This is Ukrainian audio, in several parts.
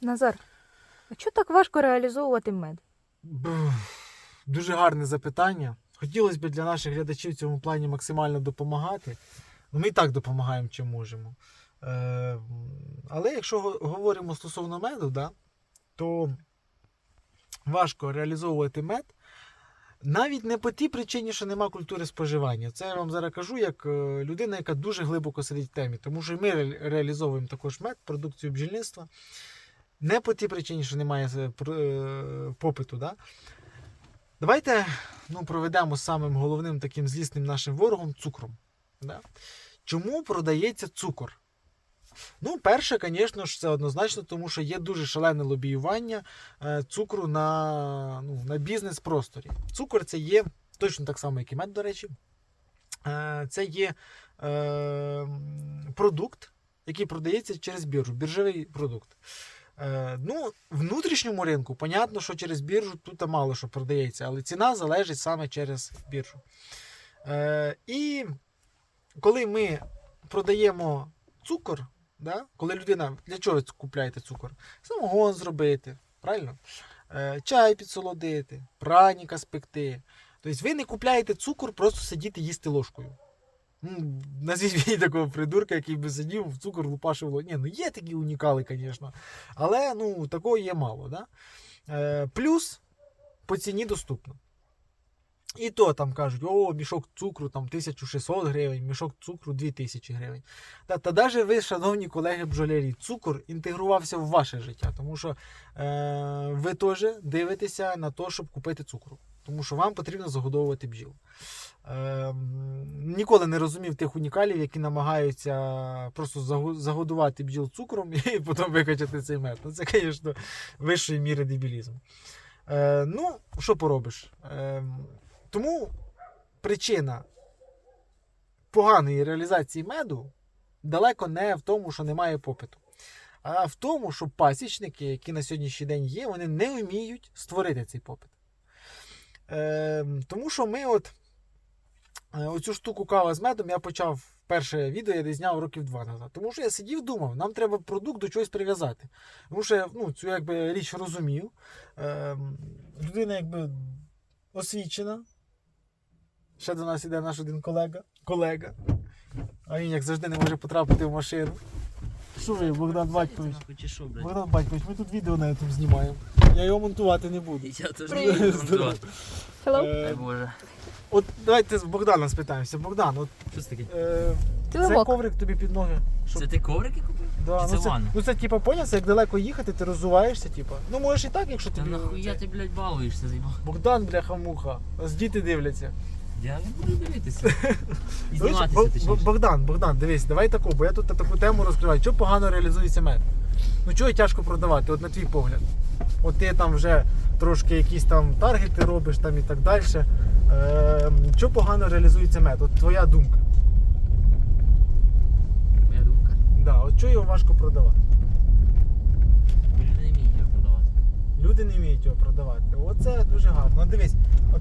Назар, а чого так важко реалізовувати мед? Бр, Дуже гарне запитання. Хотілося б для наших глядачів в цьому плані максимально допомагати. Ну, Ми і так допомагаємо, чим можемо. Е, але якщо говоримо стосовно меду, да, то важко реалізовувати мед. Навіть не по тій причині, що нема культури споживання. Це я вам зараз кажу як е, людина, яка дуже глибоко сидить в темі. Тому що ми реалізовуємо також мед, продукцію бджільництва. Не по тій причині, що немає е, е, попиту. Да? Давайте ну, проведемо самим головним таким злісним нашим ворогом цукром. Да? Чому продається цукор? Ну, перше, звісно ж, це однозначно, тому що є дуже шалене лобіювання е, цукру на, ну, на бізнес-просторі. Цукор це є точно так само, як і мед, до речі. Це є е, продукт, який продається через біржу, біржовий продукт. Е, ну, внутрішньому ринку, понятно, що через біржу тут мало що продається, але ціна залежить саме через біржу. Е, і коли ми продаємо цукор, да, коли людина, для чого ви купляєте цукор? Самогон зробити, правильно? Е, чай підсолодити, праніка спекти. Тобто ви не купляєте цукор, просто сидіти їсти ложкою. Ну, назвіть мені такого придурка, який би сидів в цукор лупашив. Ні, ну є такі унікали, звісно. Але ну, такого є мало. Да? Е, плюс по ціні доступно. І то там кажуть, о, мішок цукру там 1600 гривень, мішок цукру 2000 гривень. Та, та навіть ви, шановні колеги бджолярі, цукор інтегрувався в ваше життя, тому що е, ви теж дивитеся на те, щоб купити цукру. Тому що вам потрібно загодовувати бджіл. Е, ніколи не розумів тих унікалів, які намагаються просто загодувати бджіл цукром і потім викачати цей мед. Ну, це, звісно, вищої міри дебілізм. Е, ну, що поробиш? Е, тому причина поганої реалізації меду далеко не в тому, що немає попиту, а в тому, що пасічники, які на сьогоднішній день є, вони не вміють створити цей попит. Е, тому що ми от е, оцю штуку кава з медом я почав. Перше відео я десь зняв років два назад. Тому що я сидів, думав, нам треба продукт до чогось прив'язати. Тому що я ну, цю якби, річ розумів. Е, людина якби освічена. Ще до нас іде наш один колега. колега. А він, як завжди, не може потрапити в машину. Що ви, Богдан Батькович? Чи що, блядь? Богдан Батькович, ми тут відео на YouTube знімаємо. Я його монтувати не буду. Я теж Привіт. не буду. Hello. Е, Боже. от давайте з Богдана спитаємося. Богдан, от Що це таке? е, це Килимок. коврик тобі під ноги. Щоб... Це ти коврики купив? Да, Чи ну, це це, ванна? ну це типа поняв, це як далеко їхати, ти розуваєшся, типа. Ну можеш і так, якщо Та тобі. нахуя це- ти, блядь, балуєшся, заїбав? Богдан, бляха-муха. Ось діти дивляться. Я не буду дивитися. І зніматися, точніше. Богдан, Богдан, дивись, давай таку, бо я тут таку тему розкриваю. Чого погано реалізується мед? Ну чого тяжко продавати, от на твій погляд. От ти там вже трошки якісь там таргети робиш там і так далі. Е, чого погано реалізується мед? От твоя думка. Моя думка. Да, от чого його важко продавати? Люди не вміють його продавати. Люди не вміють його продавати. Оце дуже гарно. От дивись,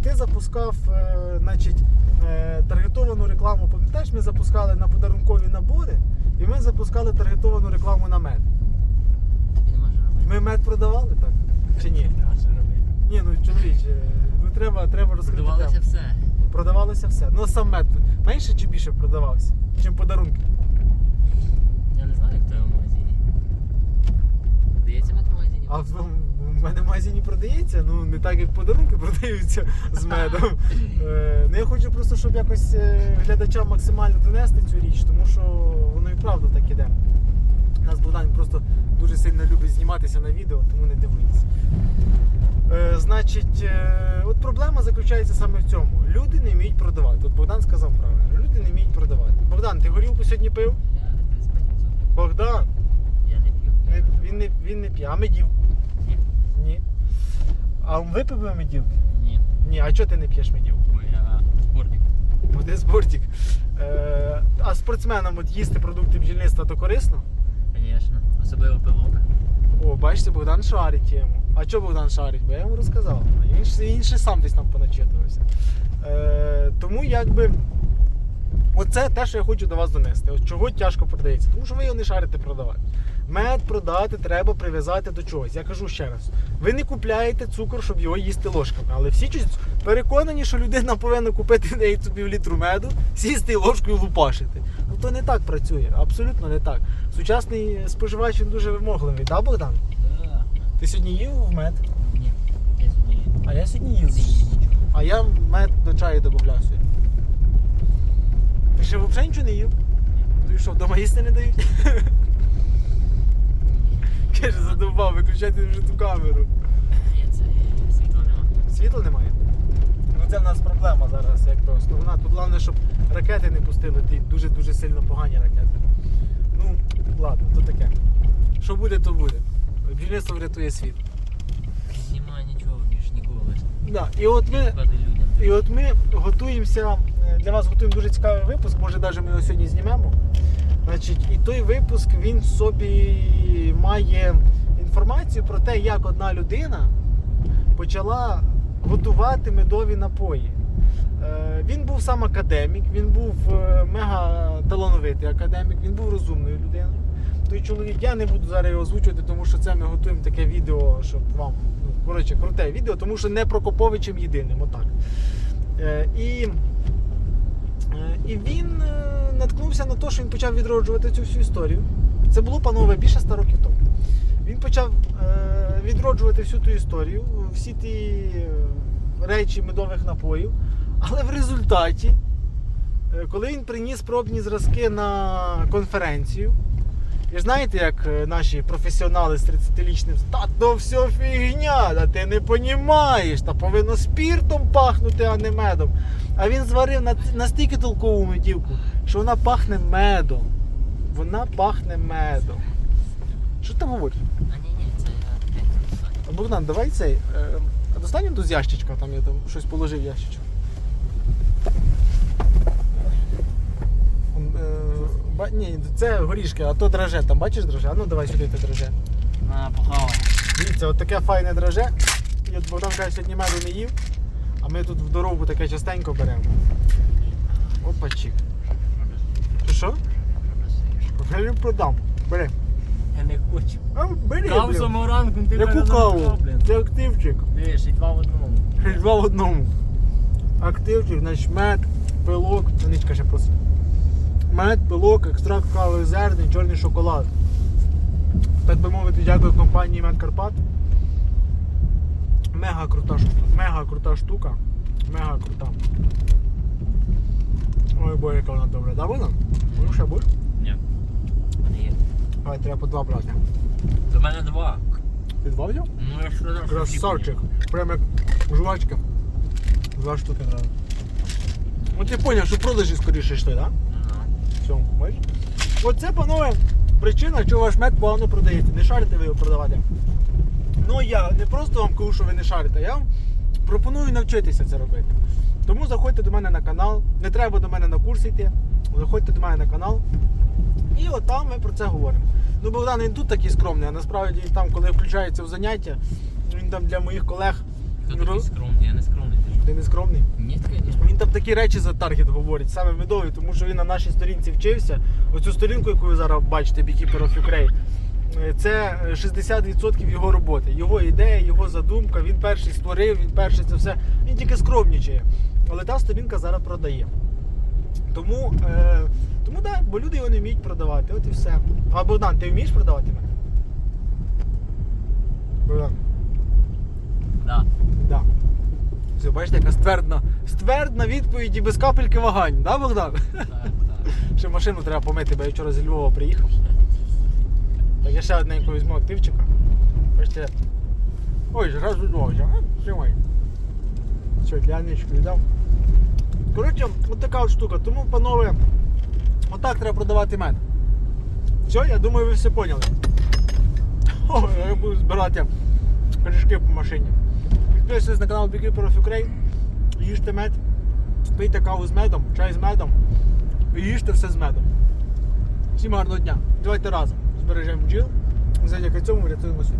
ти запускав е, значить, е, таргетовану рекламу, пам'ятаєш, ми запускали на подарункові набори, і ми запускали таргетовану рекламу на мед. Ми мед продавали так? Чи ні? Ні, ну чоловіче, ну треба, треба розкрити. Продавалося тему. все. Продавалося все. Ну сам мед менше чи більше продавався, чим подарунки. Я не знаю, як в магазині. Дається мед в магазині? А в, в мене в магазині продається, ну не так, як подарунки продаються з медом. Е, ну я хочу просто, щоб якось е, глядачам максимально донести цю річ, тому що воно і правда так іде. Нас Богдан просто дуже сильно любить зніматися на відео, тому не дивуйтесь. Е, значить, е, от проблема заключається саме в цьому. Люди не вміють продавати. От Богдан сказав правильно, люди не вміють продавати. Богдан, ти горілку сьогодні пив? Я 35%. Богдан, Я не п'ю. він не, він не п'є, а медів? А випив би медів? Ні. Ні, а чого ти не п'єш медів? Бо я спортик. Буде спортик. Е, а спортсменам от їсти продукти бджільництва то корисно? Звісно. Особливо пилок. О, бачите, Богдан шарить йому. А чого Богдан шарить? Бо я йому розказав. Він ж, він ще сам десь там поначитувався. Е, тому якби. Оце те, що я хочу до вас донести. От чого тяжко продається. Тому що ви його не шарите продавати. Мед продати треба прив'язати до чогось. Я кажу ще раз: ви не купляєте цукор, щоб його їсти ложками. Але всі переконані, що людина повинна купити неї пів літру меду, сісти ложкою лупашити. Ну то не так працює, абсолютно не так. Сучасний споживач він дуже вимогливий, так, Богдан? Да. Ти сьогодні їв в мед? Ні, я сьогодні А я сьогодні їв. А я мед до чаю додавав сьогодні. Ти ще взагалі нічого не їв? Тобі що, вдома їсти не дають? Каже, задовбав, виключайте вже ту камеру. Світла нема. Світла немає. Ну це в нас проблема зараз, якби основна. Тут головне, щоб ракети не пустили, ті дуже-дуже сильно погані ракети. Ну, ладно, то таке. Що буде, то буде. Бджільництво врятує світ. Немає нічого більш ніколи. Да. І от ми І от ми готуємося, е, для вас готуємо дуже цікавий випуск, може навіть ми його сьогодні знімемо. Значить, і той випуск він собі має інформацію про те, як одна людина почала готувати медові напої. Е, Він був сам академік, він був е, мега талановитий академік, він був розумною людиною. Той чоловік, я не буду зараз його озвучувати, тому що це ми готуємо таке відео, щоб вам, ну, коротше, круте відео, тому що не Прокоповичем єдиним, отак. Е, і, і він наткнувся на те, що він почав відроджувати цю всю історію. Це було, панове, більше 100 років тому. Він почав е, відроджувати всю ту історію, всі ті е, речі медових напоїв. Але в результаті, е, коли він приніс пробні зразки на конференцію, і ж знаєте, як е, наші професіонали з 30-річним, та то все фігня, та ти не понімаєш, та повинно спіртом пахнути, а не медом. А він зварив настільки толкову медівку, що вона пахне медом. Вона пахне медом. Що ти там говориш? А ні, ні, це я. Богдан, давай цей. Е, достань тут з ящичка, там я там щось положив ящичок. Он, Е, ба, ні, це горішки, а то драже. Там бачиш драже? А ну давай сюди те драже. На, похавай. Дивіться, от таке файне драже. І от Богдан каже, сьогодні меду не їв, а ми тут в дорогу таке частенько беремо. Опачик. Ти що? Я не продам. Бери. Я не хочу. А, бери. Каву блін. самого ранку, ти Яку мене каву? блін. Це активчик. Дивиш, і два в одному. Ще два в одному. Активчик, значить мед, пилок, Аничка ще просить. Мед, пилок, екстракт кавових зерен, чорний шоколад. Так би мовити, дякую компанії Мед Карпат. Мега крута штука. Мега крута штука. Мега крута. Ой, боже, яка вона добра. Да, вона? Ну, ще будеш? Ні. Не є. Давай, треба по два брати. До мене два. Ти два взяв? Ну я сказав, що Красавчик. Прям як жувачка. Два штуки треба. Ну ти зрозумів, що продажі скоріше йшли, так? Да? Все, бачиш? Оце, панове, причина, чого ваш мед погано продається. Не шарите ви його продавати. Ну я не просто вам кажу, що ви не шарите, я вам пропоную навчитися це робити. Тому заходьте до мене на канал. Не треба до мене на курс йти. Заходьте до мене на канал. І от там ми про це говоримо. Ну, Богдан він тут такий скромний, а насправді там, коли включається в заняття, він там для моїх колег. Хто такий скромний? Я не скромний. ти? Не скромний. Ні, звісно. Він там такі речі за таргет говорить, саме медові, тому що він на нашій сторінці вчився. Оцю сторінку, яку ви зараз бачите, Beekeeper of Ukraine, е, це 60% його роботи. Його ідея, його задумка, він перший створив, він перший це все. Він тільки скромнічає. Але та сторінка зараз продає. Тому, е, тому да, бо люди його не вміють продавати. От і все. А Богдан, ти вмієш продавати мене? Богдан. Да. Да. Все, бачите, яка ствердна, ствердна відповідь і без капельки вагань, да, Богдан? Так, так. Ще машину треба помити, бо я вчора зі Львова приїхав. Так я ще одненько візьму активчика. Бачите. Ой, зразу довго. Тримай. Все, глянечку віддав. Коротше, от така от штука. Тому, панове, отак треба продавати мед. Все, я думаю, ви все поняли. О, я буду збирати пиріжки по машині. Підписуйтесь на канал Beekeeper Проф Ukraine, їжте мед, пийте каву з медом, чай з медом і їжте все з медом. Всім гарного дня. Давайте разом збережемо бджіл. Завдяки цьому врятуємо світ.